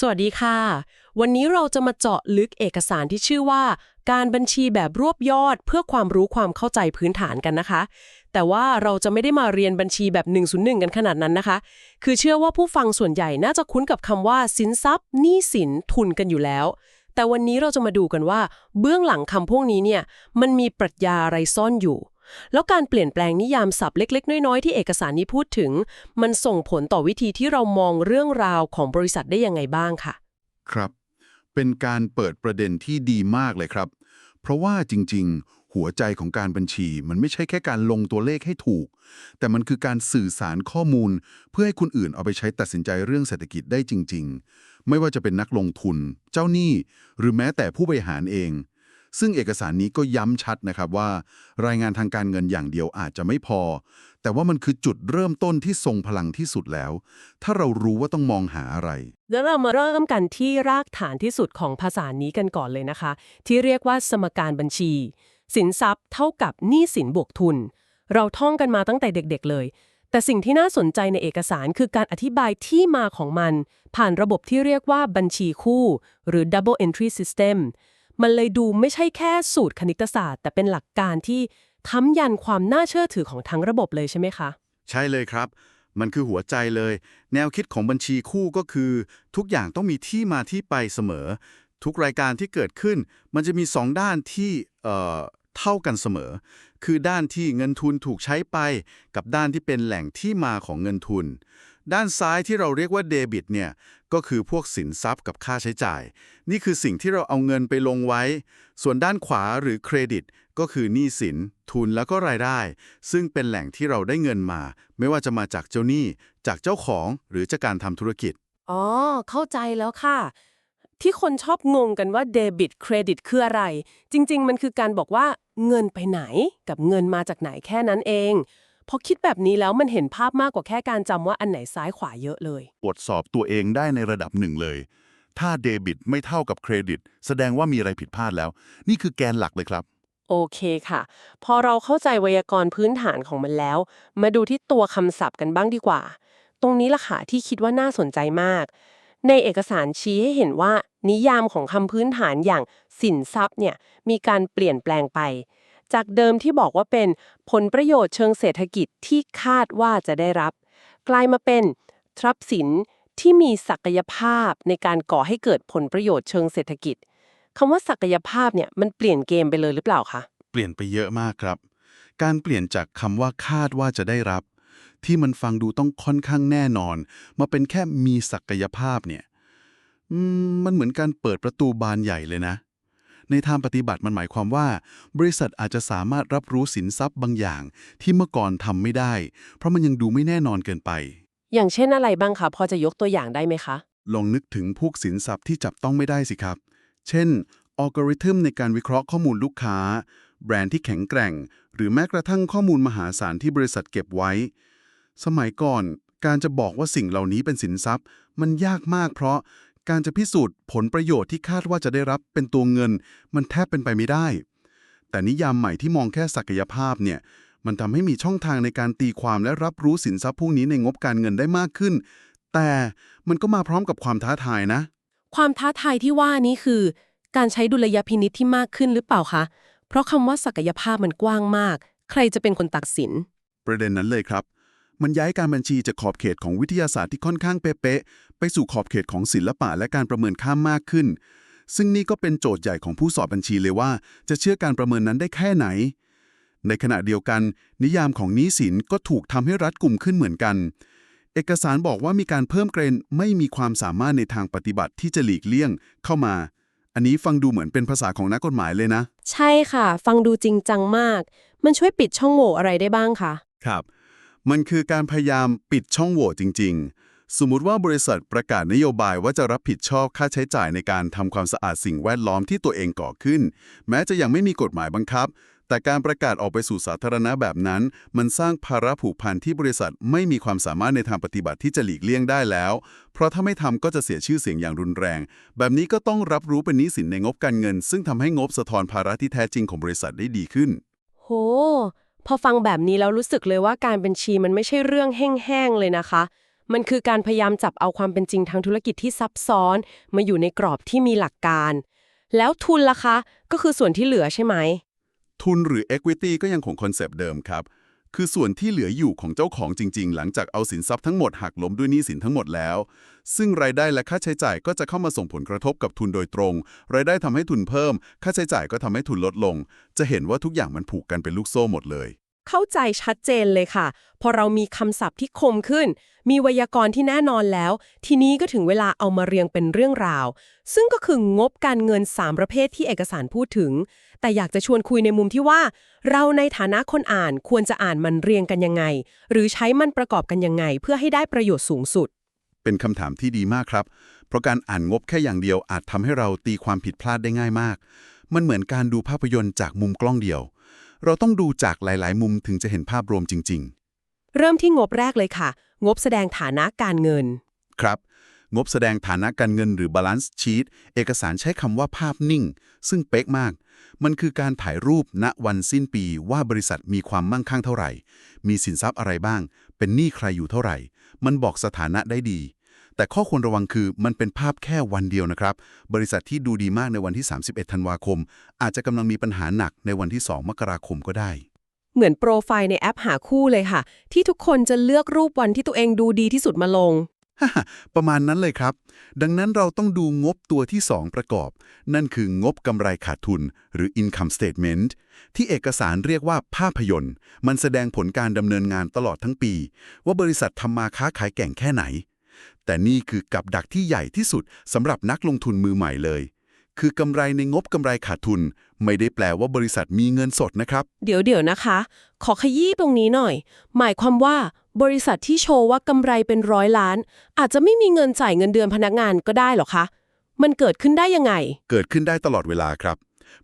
สวัสดีค่ะ วันนี้เราจะมาเจาะลึกเอกสารที่ชื่อว่า การบัญชีแบบรวบยอดเพื่อความรู้ความเข้าใจพื้นฐานกันนะคะ แต่ว่าเราจะไม่ได้มาเรียนบัญชีแบบ 101 กันขนาดนั้นนะคะ คือเชื่อว่าผู้ฟังส่วนใหญ่น่าจะคุ้นกับคำว่า สินทรัพย์หนี้สินทุนกันอยู่แล้ว แต่วันนี้เราจะมาดูกันว่า เบื้องหลังคำพวกนี้เนี่ยมันมีปรัชญาอะไรซ่อนอยู่ แล้วการเปลี่ยนแปลงนิยามศัพท์เล็ก ๆ น้อย ๆ ที่เอกสารนี้พูดถึง มันส่งผลต่อวิธีที่เรามองเรื่องราวของบริษัทได้ยังไงบ้างค่ะ ครับ เป็นการเปิดประเด็นที่ดีมากเลยครับ เพราะว่าจริง ๆ หัวใจของการบัญชี มันไม่ใช่แค่การลงตัวเลขให้ถูก แต่มันคือการสื่อสารข้อมูล เพื่อให้คนอื่นเอาไปใช้ตัดสินใจเรื่องเศรษฐกิจได้จริง ๆ ไม่ว่าจะเป็นนักลงทุน เจ้าหนี้ หรือแม้แต่ผู้บริหารเอง ซึ่งเอกสารนี้ก็ย้ำชัดนะครับว่า รายงานทางการเงินอย่างเดียวอาจจะไม่พอ แต่ว่ามันคือจุดเริ่มต้นที่ทรงพลังที่สุดแล้ว ถ้าเรารู้ว่าต้องมองหาอะไร แล้วเรามาเริ่มกันที่รากฐานที่สุดของภาษานี้กันก่อนเลยนะคะ ที่เรียกว่าสมการบัญชี สินทรัพย์เท่ากับหนี้สินบวกทุน เราท่องกันมาตั้งแต่เด็ก ๆ เลยแต่สิ่งที่น่าสนใจในเอกสารคือการอธิบายที่มาของมัน ผ่านระบบที่เรียกว่าบัญชีคู่ หรือ double entry system มันเลยดูไม่ใช่แค่สูตรคณิตศาสตร์ แต่เป็นหลักการที่ค้ำยันความน่าเชื่อถือของทั้งระบบเลยใช่ไหมคะ ใช่เลยครับ มันคือหัวใจเลย แนวคิดของบัญชีคู่ก็คือ ทุกอย่างต้องมีที่มาที่ไปเสมอ ทุกรายการที่เกิดขึ้น มันจะมีสองด้านที่เอ่อเท่ากันเสมอ คือด้านที่เงินทุนถูกใช้ไป กับด้านที่เป็นแหล่งที่มาของเงินทุน ด้านซ้ายที่เราเรียกว่าเดบิตเนี่ยก็คือพวกสินทรัพย์กับค่าใช้จ่าย นี่คือสิ่งที่เราเอาเงินไปลงไว้ ส่วนด้านขวาหรือเครดิต ก็คือหนี้สิน ทุนแล้วก็รายได้ ซึ่งเป็นแหล่งที่เราได้เงินมา ไม่ว่าจะมาจากเจ้าหนี้ จากเจ้าของหรือจากการทำธุรกิจ อ๋อ เข้าใจแล้วค่ะ ที่คนชอบงงกันว่าเดบิตเครดิตคืออะไร จริง ๆ มันคือการบอกว่าเงินไปไหนกับเงินมาจากไหนแค่นั้นเอง พอคิดแบบนี้แล้วมันเห็นภาพมากกว่าแค่การจำว่าอันไหนซ้ายขวาเยอะเลย ตรวจสอบตัวเองได้ในระดับหนึ่งเลย ถ้าเดบิตไม่เท่ากับเครดิต แสดงว่ามีอะไรผิดพลาดแล้ว นี่คือแกนหลักเลยครับ โอเคค่ะ พอเราเข้าใจไวยากรณ์พื้นฐานของมันแล้ว มาดูที่ตัวคำศัพท์กันบ้างดีกว่า ตรงนี้ล่ะค่ะที่คิดว่าน่าสนใจมาก ในเอกสารชี้ให้เห็นว่า นิยามของคำพื้นฐานอย่างสินทรัพย์เนี่ยมีการเปลี่ยนแปลงไป จากเดิมที่บอกว่าเป็นผลประโยชน์เชิงเศรษฐกิจที่คาดว่าจะได้รับ กลายมาเป็นทรัพย์สินที่มีศักยภาพในการก่อให้เกิดผลประโยชน์เชิงเศรษฐกิจคำว่าศักยภาพเนี่ยมันเปลี่ยนเกมไปเลยหรือเปล่าคะ เปลี่ยนไปเยอะมากครับ การเปลี่ยนจากคำว่าคาดว่าจะได้รับ ที่มันฟังดูต้องค่อนข้างแน่นอน มาเป็นแค่มีศักยภาพเนี่ยมันเหมือนการเปิดประตูบานใหญ่เลยนะ ในทางปฏิบัติมันหมายความว่า บริษัทอาจจะสามารถรับรู้สินทรัพย์บางอย่าง ที่เมื่อก่อนทำไม่ได้ เพราะมันยังดูไม่แน่นอนเกินไป อย่างเช่นอะไรบ้างคะพอจะยกตัวอย่างได้ไหมคะ ลองนึกถึงพวกสินทรัพย์ที่จับต้องไม่ได้สิครับ เช่นอัลกอริทึมในการวิเคราะห์ข้อมูลลูกค้า แบรนด์ที่แข็งแกร่ง หรือแม้กระทั่งข้อมูลมหาศาลที่บริษัทเก็บไว้ สมัยก่อนการจะบอกว่าสิ่งเหล่านี้เป็นสินทรัพย์ มันยากมากเพราะ การจะพิสูจน์ผลประโยชน์ที่คาดว่าจะได้รับเป็นตัวเงิน มันแทบเป็นไปไม่ได้ แต่นิยามใหม่ที่มองแค่ศักยภาพเนี่ยมันทำให้มีช่องทางในการตีความและรับรู้สินทรัพย์พวกนี้ในงบการเงินได้มากขึ้น แต่มันก็มาพร้อมกับความท้าทายนะ ความท้าทายที่ว่านี้คือ การใช้ดุลยพินิษที่มากขึ้นหรือเปล่าคะ เพราะคำว่าศักยภาพมันกว้างมาก ใครจะเป็นคนตัดสิน ประเด็นนั้นเลยครับ มันย้ายการบัญชีจากขอบเขตของวิทยาศาสตร์ที่ค่อนข้างเป๊ะๆไปสู่ขอบเขตของศิลปะและการประเมินค่ามากขึ้น ซึ่งนี่ก็เป็นโจทย์ใหญ่ของผู้สอบบัญชีเลยว่า จะเชื่อการประเมินนั้นได้แค่ไหน ในขณะเดียวกัน นิยามของหนี้สินก็ถูกทำให้รัดกุมขึ้นเหมือนกัน เอกสารบอกว่ามีการเพิ่มเกรนไม่มีความสามารถในทางปฏิบัติที่จะหลีกเลี่ยงเข้ามาอันนี้ฟังดูเหมือนเป็นภาษาของนักกฎหมายเลยนะ ใช่ค่ะ ฟังดูจริงจังมาก มันช่วยปิดช่องโหว่อะไรได้บ้างคะครับ มันคือการพยายามปิดช่องโหว่จริง ๆ สมมุติว่าบริษัทประกาศนโยบายว่าจะรับผิดชอบค่าใช้จ่ายในการทำความสะอาดสิ่งแวดล้อมที่ตัวเองก่อขึ้น แม้จะยังไม่มีกฎหมายบังคับ แต่การประกาศออกไปสู่สาธารณะแบบนั้น มันสร้างภาระผูกพันที่บริษัทไม่มีความสามารถในทางปฏิบัติที่จะหลีกเลี่ยงได้แล้ว เพราะถ้าไม่ทำก็จะเสียชื่อเสียงอย่างรุนแรง แบบนี้ก็ต้องรับรู้เป็นนี้สินในงบการเงิน ซึ่งทำให้งบสะท้อนภาระที่แท้จริงของบริษัทได้ดีขึ้น โห พอฟังแบบนี้แล้วรู้สึกเลยว่าการบัญชีมันไม่ใช่เรื่องแห้งๆเลยนะคะ มันคือการพยายามจับเอาความเป็นจริงทางธุรกิจที่ซับซ้อน มาอยู่ในกรอบที่มีหลักการ แล้วทุนล่ะคะ ก็คือส่วนที่เหลือใช่ไหม ทุนหรือ Equity ก็ยังคงคอนเซปต์เดิมครับ คือส่วนที่เหลืออยู่ของเจ้าของจริง ๆ หลังจากเอาสินทรัพย์ทั้งหมดหักล้มด้วยหนี้สินทั้งหมดแล้ว ซึ่งรายได้และค่าใช้จ่ายก็จะเข้ามาส่งผลกระทบกับทุนโดยตรง รายได้ทำให้ทุนเพิ่ม ค่าใช้จ่ายก็ทำให้ทุนลดลง จะเห็นว่าทุกอย่างมันผูกกันเป็นลูกโซ่หมดเลย เข้าใจชัดเจนเลยค่ะ พอเรามีคำศัพท์ที่คมขึ้น มีไวยากรณ์ที่แน่นอนแล้ว ทีนี้ก็ถึงเวลาเอามาเรียงเป็นเรื่องราว ซึ่งก็คืองบการเงิน 3 ประเภทที่เอกสารพูดถึง แต่อยากจะชวนคุยในมุมที่ว่า เราในฐานะคนอ่านควรจะอ่านมันเรียงกันยังไง หรือใช้มันประกอบกันยังไง เพื่อให้ได้ประโยชน์สูงสุด เป็นคำถามที่ดีมากครับ เพราะการอ่านงบแค่อย่างเดียวอาจทำให้เราตีความผิดพลาดได้ง่ายมาก มันเหมือนการดูภาพยนตร์จากมุมกล้องเดียว เราต้องดูจากหลาย ๆ มุมถึงจะเห็นภาพรวมจริง เริ่มที่งบแรกเลยค่ะ งบแสดงฐานะการเงิน ๆ ครับ งบแสดงฐานะการเงินหรือ balance sheet เอกสารใช้คำว่าภาพนิ่ง ซึ่งเป๊ะมาก มันคือการถ่ายรูปณวันสิ้นปีว่าบริษัทมีความมั่งคั่งเท่าไหร่ มีสินทรัพย์อะไรบ้าง เป็นหนี้ใครอยู่เท่าไหร่ มันบอกสถานะได้ดี แต่ข้อควรระวังคือมันเป็นภาพแค่วันเดียวนะครับ บริษัทที่ดูดีมากในวันที่ 31 ธันวาคม อาจจะกำลังมีปัญหาหนักในวันที่ 2 มกราคมก็ได้ เหมือนโปรไฟล์ในแอปหาคู่เลยค่ะ ที่ทุกคนจะเลือกรูปวันที่ตัวเองดูดีที่สุดมาลง ประมาณนั้นเลยครับ ดังนั้นเราต้องดูงบตัวที่ 2 ประกอบ นั่นคืองบกำไรขาดทุน หรือ income statement ที่เอกสารเรียกว่าภาพยนตร์ มันแสดงผลการดำเนินงานตลอดทั้งปี ว่าบริษัททำมาค้าขายแก่งแค่ไหน แต่นี่คือกับดักที่ใหญ่ที่สุดสำหรับนักลงทุนมือใหม่เลย คือกำไรในงบกำไรขาดทุน ไม่ได้แปลว่าบริษัทมีเงินสดนะครับ เดี๋ยวเดี๋ยวนะคะ ขอขยี้ตรงนี้หน่อย หมายความว่าบริษัทที่โชว์ว่ากำไรเป็นร้อยล้าน อาจจะไม่มีเงินจ่ายเงินเดือนพนักงานก็ได้เหรอคะ มันเกิดขึ้นได้ยังไง เกิดขึ้นได้ตลอดเวลาครับ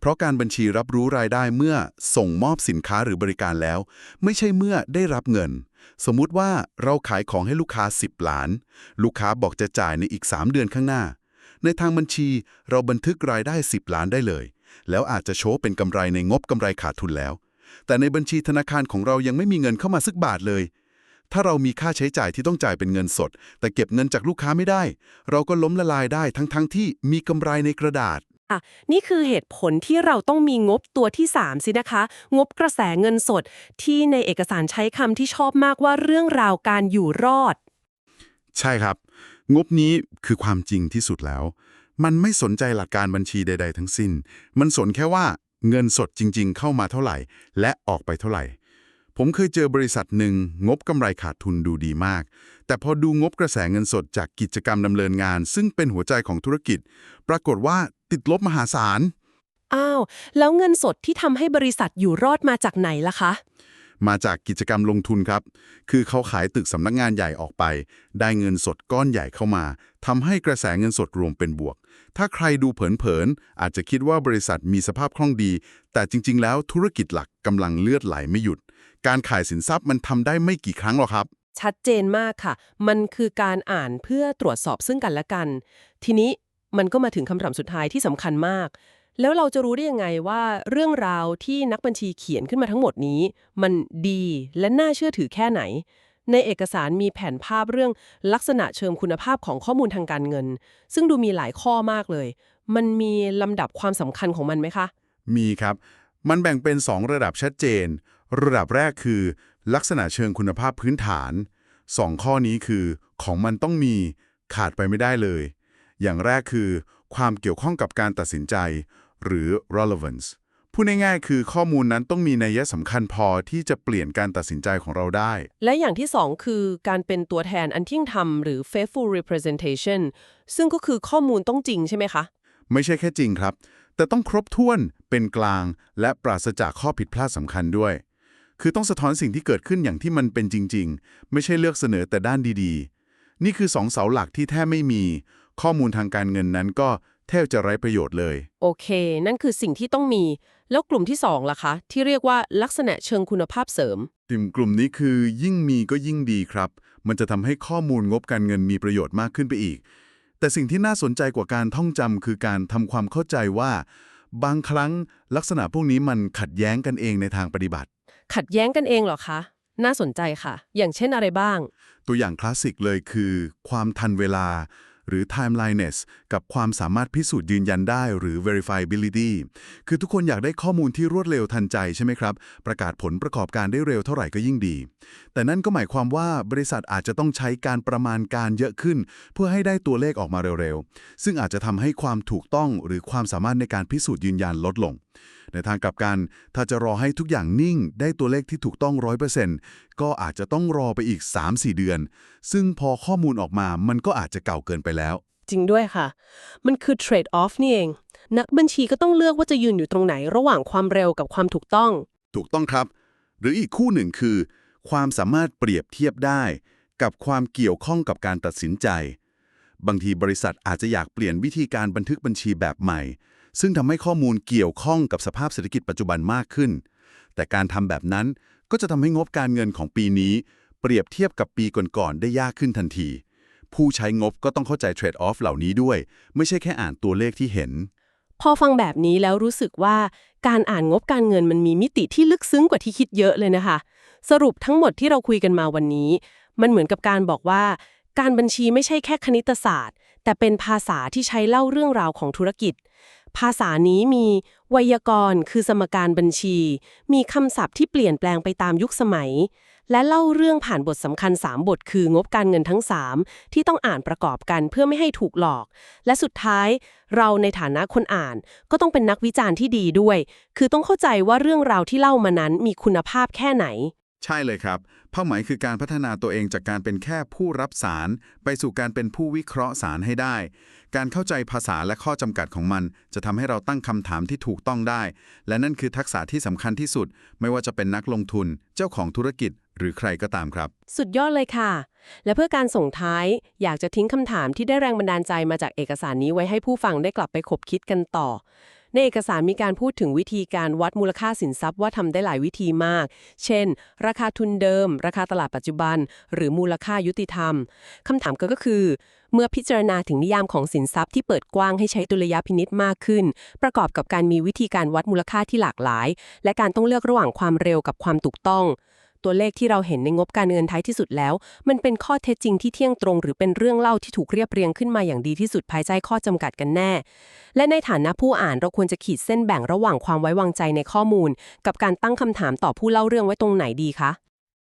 เพราะการบัญชีรับรู้รายได้เมื่อส่งมอบสินค้าหรือบริการแล้ว ไม่ใช่เมื่อได้รับเงิน สมมุติว่าเราขายของให้ลูกค้า 10 ล้าน ลูกค้าบอกจะจ่ายในอีก 3 เดือนข้างหน้า ในทางบัญชีเราบันทึกรายได้ 10 ล้านได้เลย แล้วอาจจะโชว์เป็นกำไรในงบกำไรขาดทุนแล้ว แต่ในบัญชีธนาคารของเรายังไม่มีเงินเข้ามาสักบาทเลย ถ้าเรามีค่าใช้จ่ายที่ต้องจ่ายเป็นเงินสด แต่เก็บเงินจากลูกค้าไม่ได้ เราก็ล้มละลายได้ทั้งๆทที่มีกำไรในกระดาษ อะนี่คือเหตุผลที่เราต้องมีงบตัวที่ 3 สินะคะ งบกระแสเงินสด ที่ในเอกสารใช้คำที่ชอบมากว่าเรื่องราวการอยู่รอด ใช่ครับ งบนี้คือความจริงที่สุดแล้ว มันไม่สนใจหลักการบัญชีใด ๆ ทั้งสิ้น มันสนแค่ว่าเงินสดจริง ๆ เข้ามาเท่าไหร่ และออกไปเท่าไหร่ ผมเคยเจอบริษัทหนึ่งงบกำไรขาดทุนดูดีมาก แต่พอดูงบกระแสเงินสดจากกิจกรรมดำเนินงาน ซึ่งเป็นหัวใจของธุรกิจ ปรากฏว่า ติดลบมหาศาล อ้าว แล้วเงินสดที่ทำให้บริษัทอยู่รอดมาจากไหนล่ะคะ มาจากกิจกรรมลงทุนครับ คือเขาขายตึกสำนักงานใหญ่ออกไป ได้เงินสดก้อนใหญ่เข้ามาทำให้กระแสเงินสดรวมเป็นบวก ถ้าใครดูเผินๆอาจจะคิดว่าบริษัทมีสภาพคล่องดี แต่จริง ๆ แล้วธุรกิจหลักกำลังเลือดไหลไม่หยุด การขายสินทรัพย์มันทำได้ไม่กี่ครั้งหรอกครับ ชัดเจนมากค่ะ มันคือการอ่านเพื่อตรวจสอบซึ่งกันและกัน ทีนี้ มันก็มาถึงคำถามสุดท้ายที่สำคัญมาก แล้วเราจะรู้ได้ยังไงว่าเรื่องราวที่นักบัญชีเขียนขึ้นมาทั้งหมดนี้ มันดีและน่าเชื่อถือแค่ไหน ในเอกสารมีแผนภาพเรื่องลักษณะเชิงคุณภาพของข้อมูลทางการเงิน ซึ่งดูมีหลายข้อมากเลย มันมีลำดับความสำคัญของมันไหมคะ มีครับ มันแบ่งเป็น 2 ระดับชัดเจน ระดับแรกคือ ลักษณะเชิงคุณภาพพื้นฐาน 2 ข้อนี้คือ ของมันต้องมีขาดไปไม่ได้เลย อย่างแรกคือ ความเกี่ยวข้องกับการตัดสินใจ หรือ relevance พูดง่ายๆคือข้อมูลนั้นต้องมีนัยสำคัญพอที่จะเปลี่ยนการตัดสินใจของเราได้ และอย่างที่สองคือการเป็นตัวแทนอันเที่ยงธรรมหรือ faithful representation ซึ่งก็คือข้อมูลต้องจริงใช่ไหมคะ ไม่ใช่แค่จริงครับ แต่ต้องครบถ้วนเป็นกลาง และปราศจากข้อผิดพลาดสำคัญด้วย คือต้องสะท้อนสิ่งที่เกิดขึ้นอย่างที่มันเป็นจริง ๆ ไม่ใช่เลือกเสนอแต่ด้านดีๆ นี่คือสองเสาหลักที่แทบไม่มี ข้อมูลทางการเงินนั้นก็แทบจะไร้ประโยชน์เลย โอเค นั่นคือสิ่งที่ต้องมี แล้วกลุ่มที่สองล่ะคะ ที่เรียกว่าลักษณะเชิงคุณภาพเสริมกลุ่มกลุ่มนี้คือยิ่งมีก็ยิ่งดีครับ มันจะทำให้ข้อมูลงบการเงินมีประโยชน์มากขึ้นไปอีก แต่สิ่งที่น่าสนใจกว่าการท่องจำคือการทำความเข้าใจว่า บางครั้งลักษณะพวกนี้มันขัดแย้งกันเองในทางปฏิบัติ ขัดแย้งกันเองเหรอคะ น่าสนใจค่ะ อย่างเช่นอะไรบ้าง ตัวอย่างคลาสสิกเลยคือ ความทันเวลา หรือ timeliness กับความสามารถพิสูจน์ยืนยันได้หรือ verifiability คือทุกคนอยากได้ข้อมูลที่รวดเร็วทันใจใช่ไหมครับ ประกาศผลประกอบการได้เร็วเท่าไหร่ก็ยิ่งดี แต่นั่นก็หมายความว่าบริษัทอาจจะต้องใช้การประมาณการเยอะขึ้น เพื่อให้ได้ตัวเลขออกมาเร็วๆ ซึ่งอาจจะทำให้ความถูกต้องหรือความสามารถในการพิสูจน์ยืนยันลดลง ในทางกลับกัน ถ้าจะรอให้ทุกอย่างนิ่งได้ตัวเลขที่ถูกต้อง 100%ก็อาจจะต้องรอไปอีก 3-4 เดือน ซึ่งพอข้อมูลออกมามันก็อาจจะเก่าเกินไปแล้ว จริงด้วยค่ะ มันคือ trade off นี่เอง นักบัญชีก็ต้องเลือกว่าจะยืนอยู่ตรงไหนระหว่างความเร็วกับความถูกต้อง ถูกต้องครับ หรืออีกคู่หนึ่งคือ ความสามารถเปรียบเทียบได้ กับความเกี่ยวข้องกับการตัดสินใจ บางทีบริษัทอาจจะอยากเปลี่ยนวิธีการบันทึกบัญชีแบบใหม่ ซึ่งทำให้ข้อมูลเกี่ยวข้องกับสภาพเศรษฐกิจปัจจุบันมากขึ้น แต่การทำแบบนั้นก็จะทำให้งบการเงินของปีนี้ เปรียบเทียบกับปีก่อนๆได้ยากขึ้นทันที ผู้ใช้งบก็ต้องเข้าใจเทรดออฟเหล่านี้ด้วย ไม่ใช่แค่อ่านตัวเลขที่เห็น พอฟังแบบนี้แล้วรู้สึกว่าการอ่านงบการเงินมันมีมิติที่ลึกซึ้งกว่าที่คิดเยอะเลยนะคะ สรุปทั้งหมดที่เราคุยกันมาวันนี้ มันเหมือนกับการบอกว่า การบัญชีไม่ใช่แค่คณิตศาสตร์ แต่เป็นภาษาที่ใช้เล่าเรื่องราวของธุรกิจ ภาษานี้มีไวยากรณ์ คือสมการบัญชี มีคำศัพท์ที่เปลี่ยนแปลงไปตามยุคสมัย และเล่าเรื่องผ่านบทสำคัญ 3 บท คืองบการเงินทั้ง 3 ที่ต้องอ่านประกอบกันเพื่อไม่ให้ถูกหลอก และสุดท้าย เราในฐานะคนอ่าน ก็ต้องเป็นนักวิจารณ์ที่ดีด้วย คือต้องเข้าใจว่าเรื่องราวที่เล่ามานั้นมีคุณภาพแค่ไหน ใช่เลยครับ เป้าหมายคือการพัฒนาตัวเองจากการเป็นแค่ผู้รับสาร ไปสู่การเป็นผู้วิเคราะห์สารให้ได้ การเข้าใจภาษาและข้อจำกัดของมัน จะทำให้เราตั้งคำถามที่ถูกต้องได้ และนั่นคือทักษะที่สำคัญที่สุด ไม่ว่าจะเป็นนักลงทุน เจ้าของธุรกิจ หรือใครก็ตามครับ สุดยอดเลยค่ะ และเพื่อการส่งท้าย อยากจะทิ้งคำถามที่ได้แรงบันดาลใจมาจากเอกสารนี้ไว้ให้ผู้ฟังได้กลับไปคบคิดกันต่อ ในเอกสารมีการพูดถึงวิธีการวัดมูลค่าสินทรัพย์ว่าทำได้หลายวิธีมาก เช่น ราคาทุนเดิม ราคาตลาดปัจจุบัน หรือมูลค่ายุติธรรมคำถามก็ก็คือ เมื่อพิจารณาถึงนิยามของสินทรัพย์ที่เปิดกว้างให้ใช้ดุลยพินิษมากขึ้น ประกอบกับการมีวิธีการวัดมูลค่าที่หลากหลาย และการต้องเลือกระหว่างความเร็วกับความถูกต้อง ตัวเลขที่เราเห็นในงบการเงินท้ายที่สุดแล้ว มันเป็นข้อเท็จจริงที่เที่ยงตรง หรือเป็นเรื่องเล่าที่ถูกเรียบเรียงขึ้นมาอย่างดีที่สุดภายใต้ข้อจำกัดกันแน่ และในฐานะผู้อ่านเราควรจะขีดเส้นแบ่งระหว่างความไว้วางใจในข้อมูล กับการตั้งคำถามต่อผู้เล่าเรื่องไว้ตรงไหนดีคะ